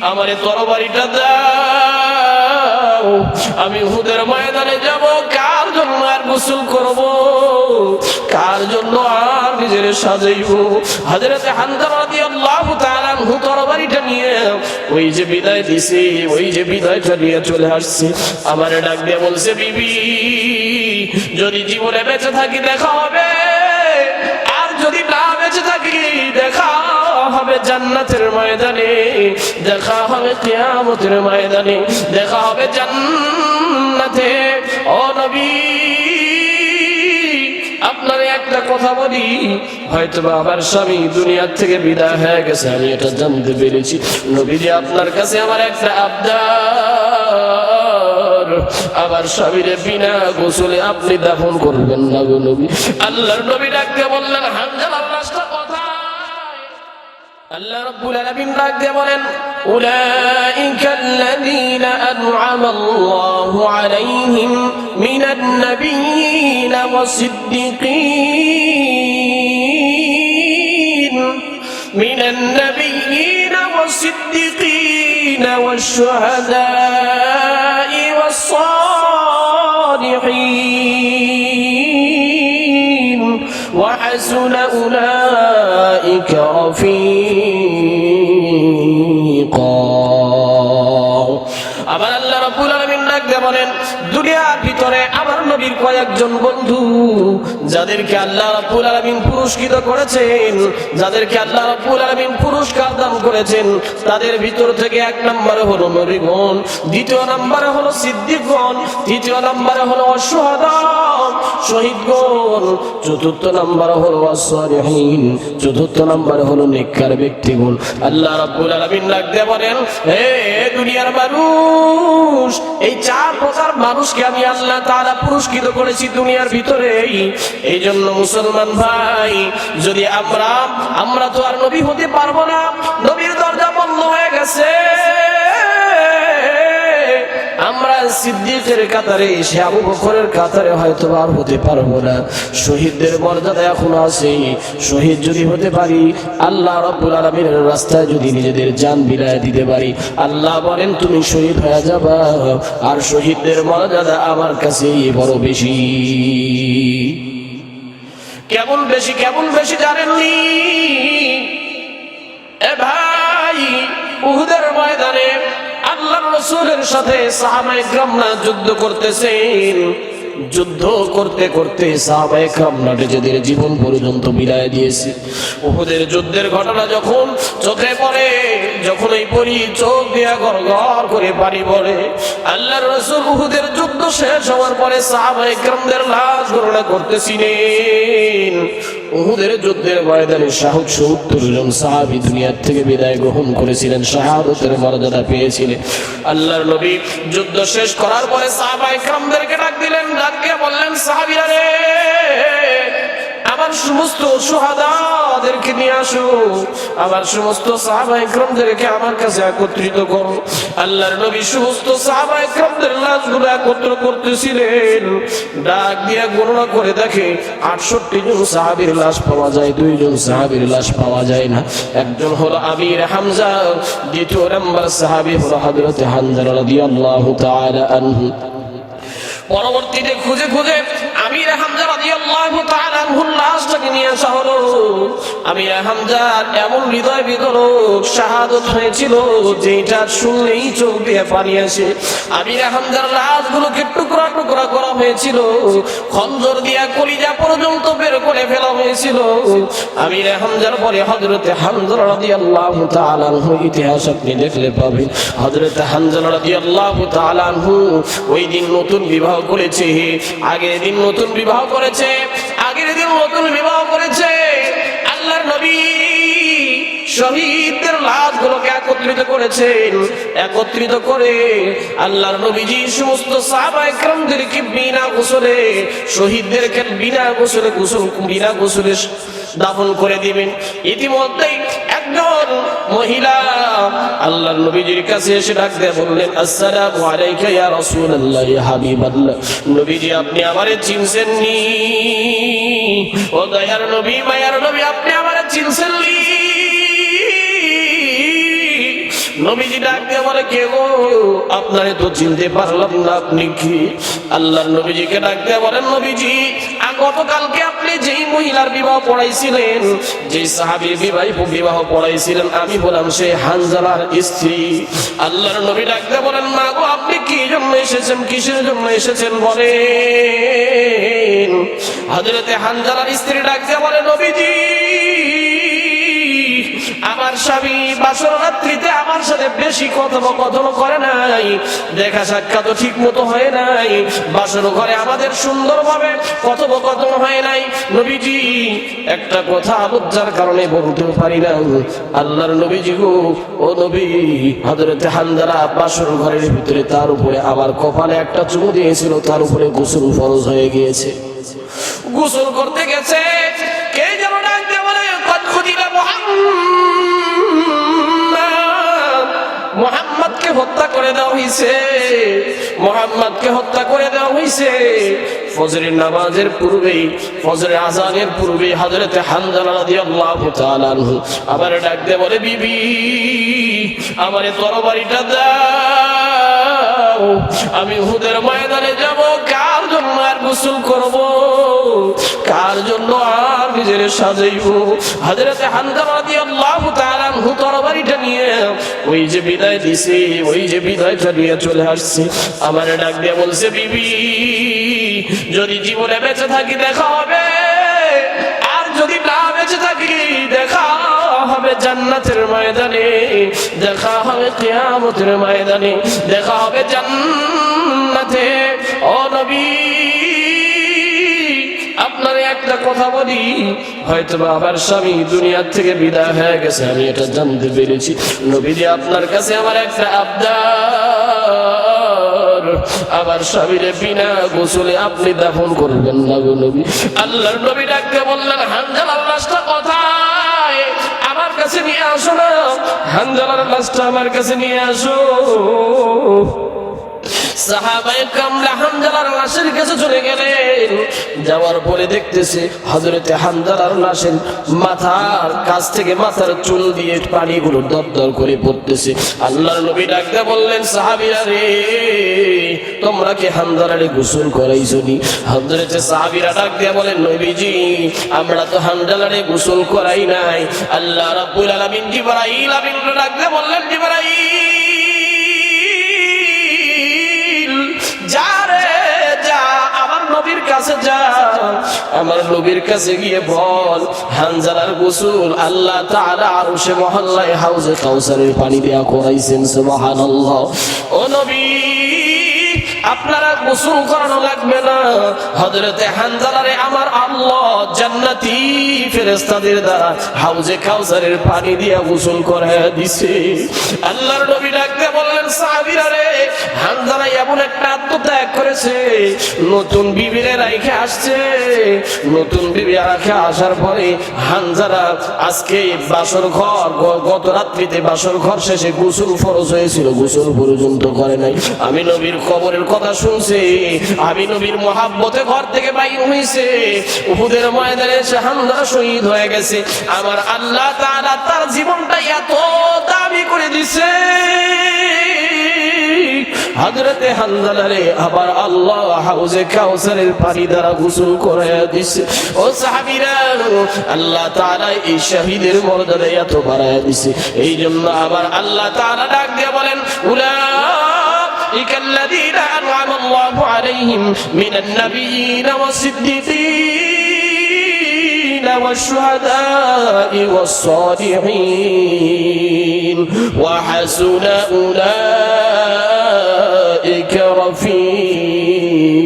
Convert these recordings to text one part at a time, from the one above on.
আমার তরবারিটা দাও। আমি হুদের ময়দানে যাব, কার জন্য আর গোসল করব? কার জন্য আর নিজের সাজাইব? হাজরাতে হু তরবারিটা নিয়ে ওই যে বিদায় দিছে, ওই যে বিদায়টা নিয়ে চলে আসছে। আমার ডাক দিয়ে বলছে, বিবি, যদি জীবনে বেঁচে থাকি, দেখা হবে। আর যদি না বেঁচে থাকি, দেখা হবে জান্নাতের ময়দানে, দেখা হবে কিয়ামতের ময়দানে, দেখা হবে জান্নাতে। ও নবী, আপনার একটা কথা বলি আমার স্বামী দুনিয়ার থেকে বিদায় হয়ে গেছে, আমি জানতে পেরেছি। নবীজি আপনার কাছে আমার একটা আবদার, আমার স্বামীরে বিনা গোসলে আপনি দাফন করবেন না গো নবী। আল্লাহর নবী ডাকতে বললেন আল্লাহ রাব্বুল আলামিন ডাক দিয়ে বলেন উলাইকা আল্লাযীনা আন'আমা আল্লাহু আলাইহিম মিনান নাবিয়্যিনা ওয়াস-সিদ্দিকিন মিনান নাবিয়্যিনা ওয়াস-সিদ্দিকিন ওয়াশ-শুহাদা'i والصالحين وحسن أولئك رفيقا আলামিন ডাক দিয়ে বলেন, দুনিয়ার ভিতরে আমার নবীর কয়েকজন বন্ধু, যাদেরকে আল্লাহ রাব্বুল আলামিন পুরস্কৃত করেছেন, যাদেরকে আল্লাহ রাব্বুল আলামিন পুরস্কার দান করেছেন, তাদের ভিতর থেকে এক নম্বরে হলো নবীগণ, দ্বিতীয় নম্বরে হলো সিদ্দিকগণ, তৃতীয় নম্বরে হলো অসহাদা শহীদগণ, চতুর্থ নম্বরে হলো অসলিহীন চতুর্থ নম্বরে হলো নেককার ব্যক্তিগণ। আল্লাহ রাব্বুল আলামিন ডাক দিয়ে বলেন, হে দুনিয়ার মানুষ এই চার প্রকার মানুষকে আমি আল্লাহ তারা পুরস্কৃত করেছি দুনিয়ার ভিতরে এই জন্য মুসলমান ভাই, যদি আমরা আমরা তো আর নবী হতে পারব না সিদ্দিকের কাতারে এসে আবু বকরের কাতারে হয়তো আর হতে পারব না। শহীদদের মর্যাদা এখন আছে। শহীদ যদি হতে পারি, আল্লাহ রব্বুল আলমীর রাস্তায় যদি নিজেদের জান বিলায় দিতে পারি। আল্লাহ বলেন, তুমি শহীদ হয়ে যাবা। আর শহীদদের মর্যাদা আমার কাছে বড় বেশি। কেমন বেশি কেমন বেশি জানেননি এ ভাই, উহুদের ময়দানে রসুলের সাথে যুদ্ধ করতেছেন। যুদ্ধ করতে করতে নিজেদের জীবন পর্যন্ত বিলায় দিয়েছে। উহুদের যুদ্ধের ঘটনা যখন চোখে পড়ে, যখন এই পরি চোখ দিয়া ঘর ঘর করে পানি পড়ে আল্লাহ রসুল উহুদের যুদ্ধ শেষ হওয়ার পরে সাহাবাই গ্রামদের লাশ গণনা করতেছিলেন। উহুদের যুদ্ধের ময়দানে সাহস সত্তর জন সাহাবি দুনিয়ার থেকে বিদায় গ্রহণ করেছিলেন, শাহাদতের মর্যাদা পেয়েছিলেন। আল্লাহর নবী যুদ্ধ শেষ করার পরে সাহাবাই ক্রামদেরকে ডাক দিলেন, ডাক দিয়ে বললেন, সাহাবিরা রে আমার সমস্ত সুহাদাদেরকে নিয়ে আসো। আমার সমস্ত সাহাবাই ক্রমদেরকে আমার কাছে একত্রিত করো। আল্লাহর নবী সমস্ত সাহাবাই ক্রমদের লাশগুলো একত্র করতেছিলেন। ডাক দিয়ে গণনা করে দেখে আটষট্টি জন সাহাবীর লাশ পাওয়া যায়, দুইজন সাহাবীর লাশ পাওয়া যায় না। একজন হলো আমির হামজা, দ্বিতীয় নাম্বার সাহাবী হলো হযরত হামজা রাদিয়াল্লাহু তাআলা আনহু। পরবর্তীতে খুঁজে খুঁজে আমির হামজা রাদিয়াল্লাহু তাআলা লাশটাকে নিয়ে আসা হলো। আমির এমন হৃদয় বিদরক শাহাদত হয়েছিল যেটা শুনলেই চোখ দিয়ে পানি আসে। আমির হামজার লাশগুলোকে টুকরা টুকরা করা হয়েছিল, খঞ্জর দিয়া কলিজা পর্যন্ত বের করে ফেলা হয়েছিল। আমির হামজার পরে হযরতে হামজা রাদিয়াল্লাহু তাআলা ইতিহাস আপনি দেখলে পাবেন। হযরতে হামজা রাদিয়াল্লাহু তাআলা ওই দিন নতুন বিবাহ করেছে। আগের দিন নতুন বিবাহ করেছে, আগের দিন নতুন বিবাহ করেছে। আল্লাহর নবী শহীদদের লাশগুলোকে একত্রিত করেছেন। একত্রিত করে আল্লাহর নবীজি সমস্ত সাহাবা একরামদেরকে বিনা গোসলে, শহীদদেরকে বিনা গোসলে গোসল, বিনা গোসলে দাফন করে দিবেন। ইতিমধ্যেই একজন মহিলা আল্লাহর নবীজির কাছে এসে ডাক দিয়ে বললেন, আসসালামু আলাইকা ইয়া রাসূলুল্লাহ ইয়া হাবিবাল্লাহ। নবীজি, আপনি আমারে চিনছেন নি ও দয়ার নবী, মায়ার নবী, আপনি আমারে চিনছেন নি নবীজি ডাক দিয়ে বলে, কে গো? আপনারে তো চিনতে পারলাম না, আপনি কি? আল্লাহর নবীজিকে ডাকতে বলেন, নবীজি গতকালকে আপনি যেই মহিলার বিবাহ পড়াইছিলেন যে সাহাবি বিবাহ বিবাহ পড়াইছিলেন, আমি বললাম, সে হানজালার স্ত্রী। আল্লাহর নবী ডাকতে বলেন, মা গো, আপনি কি জন্য এসেছেন? কিসের জন্য এসেছেন? বলে হযরতে হানজালার স্ত্রী ডাকতে বলেন বলে, নবীজি আমার স্বামী বাসর রাত্রিতে আমার সাথে বেশি কথোপকথন করে নাই। দেখা সাক্ষাৎ ঠিক মতো হয় নাই। বাসর ঘরে আমাদের সুন্দরভাবে কথোপকথন হয় নাই। নবীজি, একটা কথা আবজ্জার কারণে বলতে পারি না। আল্লাহর নবীজি গো, ও নবী, হযরতে হান্দারা বাসর ঘরের ভিতরে তার উপরে আমার কপালে একটা চুমু দিয়েছিল, তার উপরে গোসল ফরজ হয়ে গিয়েছে। গোসল করতে গেছে। কে যেন ডাক খুদিলা মোহাম্মদ? মোহাম্মদকে হত্যা করে দেওয়া হয়েছে মোহাম্মদকে হত্যা করে দেওয়া হয়েছে ফজরের নামাজের পূর্বেই, ফজরের আজানের পূর্বেই হযরতে হানজালা রাদিয়াল্লাহু তাআলা আনহু আবার ডাক দিয়ে বলে, বিবি, আমারে তরবারিটা দাও। আমি হুদের ময়দানে যাব। কার জন্য আর গোসল করব? কার জন্য আর নিজের সাজাইব? হযরতে হানজালা রাদিয়াল্লাহু তাআলা আনহু তরবারিটা নিয়ে ওই যে বিদায় দিছে, ওই যে বিদায়টা নিয়ে চলে আসছে। আমার ডাক দিয়ে বলছে, বিবি, যদি জীবনে বেঁচে থাকি দেখা হবে। আর যদি না বেঁচে থাকি, দেখা হবে জান্নাতের ময়দানে। দেখা হবে কিয়ামতের ময়দানে। দেখা হবে জান্নাতে। ও নবী কথা বলি, হয়তো আমার স্বামী দুনিয়ার থেকে বিদায় হয়ে গেছে, আমি এটা জানতে পেরেছি। নবীজি আপনার কাছে আমার একটা আবদার। আমার স্বামীরে বিনা গোসলে আপনি দাফন করবেন না গো নবী। আল্লাহর নবী ডাকতে বললেন, হানজালার লাশটা কোথায়? আমার কাছে নিয়ে আসো না। হানজালার লাশটা আমার কাছে নিয়ে আসো। সাহাবায়ে কামলা হানজালার লাশের কাছে চলে গেলেন। যাওয়ার পরে দেখতেছে হযরতে হানজালার লাশের মাথার কাছ থেকে মাথার চুল দিয়ে পানিগুলো দরদর করে পড়তেছে। আল্লাহর নবী ডাকতে বললেন, সাহাবীরা রে, তোমরা কি হানজালারে গোসল করাইছো নি? হযরতে সাহাবীরা ডাক দিয়ে বলেন, নবীজি, আমরা তো হানজালারে গোসল করাই নাই। আল্লাহ রাব্বুল আলামিন জিবরাইল আমিন ডাকতে বললেন, জিবরাইল কাছে আমার নবীর কাছে গিয়ে বল, হানজালার গোসল আল্লাহ মহল্লায় হাউজে কাউসারের পানি করাইছেন ও নবী, আপনারা গোসল করানো লাগবে না। হানজালারে আমার আল্লাহ জান্নাতি দ্বারা হাউজে কাউসারের পানি দিয়া গোসল করায় দিছে। আল্লাহর নবী ডাকতে বললেন সাহাবীরা এমন একটা আত্মত্যাগ করেছে। নতুন বিবিরে রাইখে আসছে। নতুন বিবি রাখে আসার পরে হানজারা আজকে বাসর ঘর গত রাত্রিতে বাসর ঘর শেষে গোসল ফরজ হয়েছিল। গোসল পর্যন্ত করে নাই। আমি নবীর কবরের কথা শুনছি। আমি নবীর মহাব্বতে ঘর থেকে বাইর হয়েছে উহুদের ময়দানে এসে হামদারা শহীদ হয়ে গেছে। আমার আল্লাহ তাআলা তার জীবনটা এত দাবি করে দিছে। হযরতে হানজালারে আবার আল্লাহ হাউজে কাউসারের পানি দ্বারা গোসল করে দিছে ও সাহাবীরা আল্লাহ তাআলা এই শহীদের মর্যাদা এত বাড়ায় দিছে এই জন্য আবার আল্লাহ তাআলা ডাক দিয়ে বলেন أولئك الذين أنعم الله عليهم من النبيين والصديقين والشهداء والصالحين وحسن أولئك রফিকা।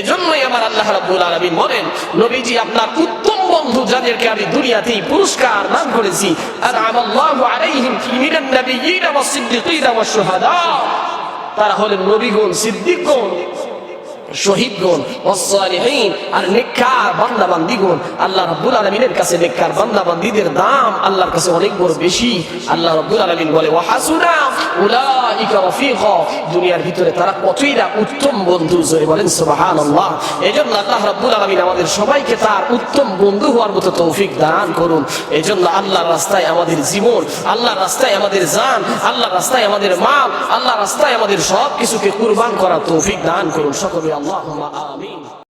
এজন্যই আমার আল্লাহ রাব্বুল আলামিন বলেন, নবীজি আপনার উত্তম বন্ধু যাদেরকে আমি দুনিয়াতেই পুরস্কার দান করেছি আর আল্লাহু আলাইহিম মিনান নাবিয়্যিনা ওয়াস সিদ্দিকিনা ওয়াস শুহাদা। তারা হলেন নবীগণ, সিদ্দিকগণ। শহীদগণ অসালিহীন আর নেককার বান্দা বান্দিগণ আল্লাহ রাব্বুল আলামিনের কাছে নেককার বান্দা বান্দিদের দাম আল্লাহর কাছে অনেক বড় বেশি। আল্লাহ রাব্বুল আলামিন বলে, ওয়াহাসুনা উলাইকা রাফিকা। দুনিয়ার ভিতরে তারা কতই উত্তম বন্ধু জোরে বলেন, সুবহানাল্লাহ। এজন্য আল্লাহ রাব্বুল আলামিন আমাদের সবাইকে তার উত্তম বন্ধু হওয়ার মতো তৌফিক দান করুন। এজন্য আল্লাহর রাস্তায় আমাদের জীবন, আল্লাহর রাস্তায় আমাদের জান, আল্লাহর রাস্তায় আমাদের মাল, আল্লাহর রাস্তায় আমাদের সব কিছুকে কুরবান করা তৌফিক দান করুন। সকলে আল্লাহুম্মা আমিন।